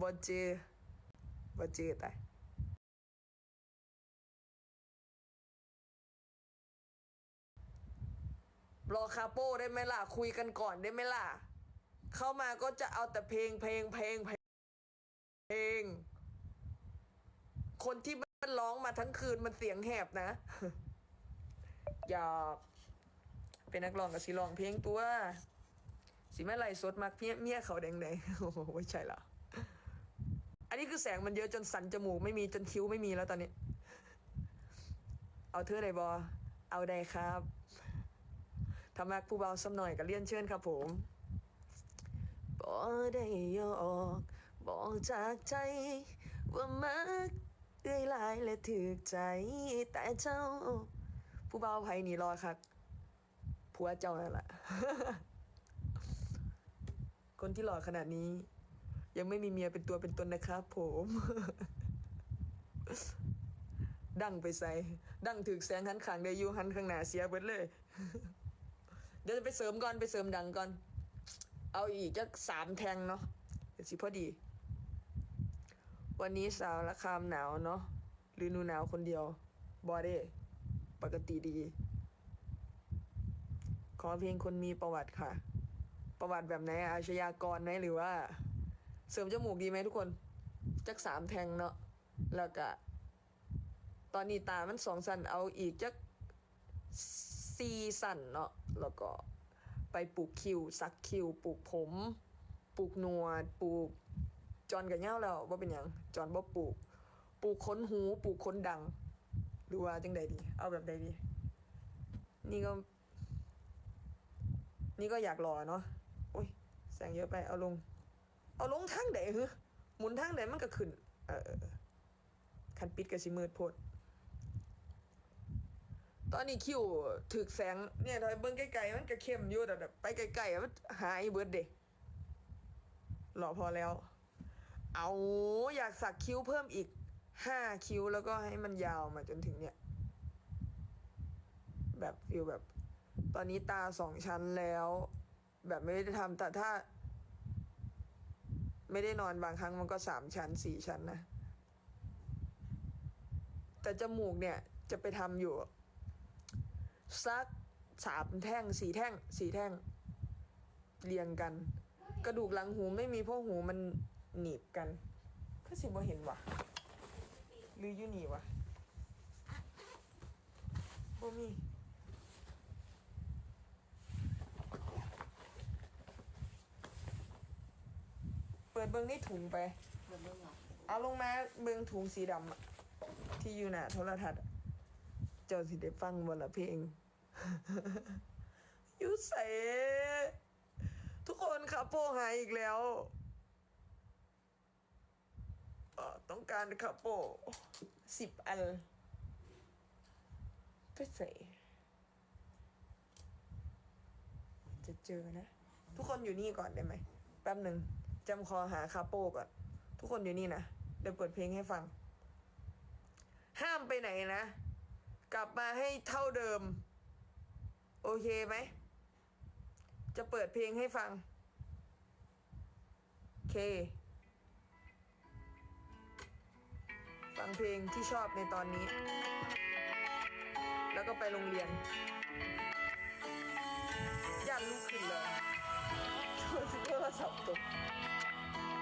บอเจอบอเจอตายรอคาโป้ได้ไหมล่ะ คุยกันก่อนได้ไหมล่ะ เข้ามาก็จะเอาแต่เพลงเพลงเพลงเพลง คนที่มันร้องมาทั้งคืนมันเสียงแหบนะ อยากเป็นนักร้องกับสิร้องเพลงตัวสิแม่ไหลสดมักเมียเมียเขาแดงๆโอ้โหไม่ใช่ละอั อันนี้คือแสงมันเยอะจนสันจมูกไม่มีจนคิ้วไม่มีแล้วตอนนี้ เอาเธอได้บอเอาได้ครับถ้ามักผู้เบาสักหน่อยก็เลี่ยนเชิญครับผมบอได้ยอกบอกจากใจ ว่ามักเอื้อยหลายและถือใจ แต่เจ้า ผู้เบาไผนี่รอครับผัวเจ้านั่นแหละคนที่หล่อขนาดนี้ ยังไม่มีเมียเป็นตัวเป็นตนนะครับผม ดังไปใส่ ดังถึกแสงหันขางได้อยู่หันข้างหน้าเสียเบิดเลย เดี๋ยวจะไปเสริมก่อนไปเสริมดังก่อน เอาอีกจักสามแทงเนาะเดี๋ยวสิพอดี วันนี้สาวละคามหนาวเนาะหรือนูหนาวคนเดียว บอเด้ปกติดี ขอเพลงคนมีประวัติค่ะ ประวัติแบบไหนอาชญากรไหมหรือว่า เสริมจมูกดีไหมทุกคน จักสามแทงเนาะแล้วก็ตอนนี้ตามันสองสันเอาอีกจักสี่สันเนาะแล้วก็ไปปลูกคิวสักคิวปลูกผมปลูกหนวดปลูกจอนกับเง่าแล้วว่าเป็นยังจอนบ่ปลูกปลูกขนหูปลูกขนดังหรือว่าจังใดดี เอาแบบใดดี นี่ก็ นี่ก็อยากรอเนาะโอ้ยแสงเยอะไปเอาลง เอาลงทางไหนเหรอหมุนทางไหนมันก็ขึ้น เออคันปิดก็สิมืดโพดตอนนี้คิวถึกแสงเนี่ยถ้าเบิ่งไกลๆมันก็เข้มอยู่แต่แบบไปไกลๆมันหายเบิดเดหล่อพอแล้ว เอาอยากสักคิ้วเพิ่มอีกห้าคิ้วแล้วก็ให้มันยาวมาจนถึงเนี่ย แบบฟิลแบบ ตอนนี้ตาสองชั้นแล้ว แบบไม่ได้ทำแต่ถ้า ไม่ได้นอนบางครั้งมันก็สามชั้นสี่ชั้นนะ แต่จมูกเนี่ยจะไปทำอยู่ สักสามแท่งสี่แท่งสี่แท่ง เรียงกัน กระดูกหลังหูไม่มีเพราะหูมันหนีบกันก็สิบ่เห็นวะหรืออยู่นี่วะบ่มี เบิ้งในถุงไปเอาลงมาเบิ้งถุงสีดำอะที่อยู่หน้าโทรทัศน์อะเจ้าสิได้ฟังบนละเพลง อยูใสทุกคนครับโปหายอีกแล้วเอ่อต้องการคาโปสิบอันไปใส่จะเจอนะ ทุกคนอยู่นี่ก่อนได้ไหมแป๊บหนึ่ง จำคอหาคาโปกอนทุกคนอยู่นี่นะ เดี๋ยวเปิดเพลงให้ฟัง ห้ามไปไหนนะ กลับมาให้เท่าเดิม โอเคไหม จะเปิดเพลงให้ฟังโอเค ฟังเพลงที่ชอบในตอนนี้ แล้วก็ไปโรงเรียนย่านลูกขึ้นเลย โทรศัพท์ตก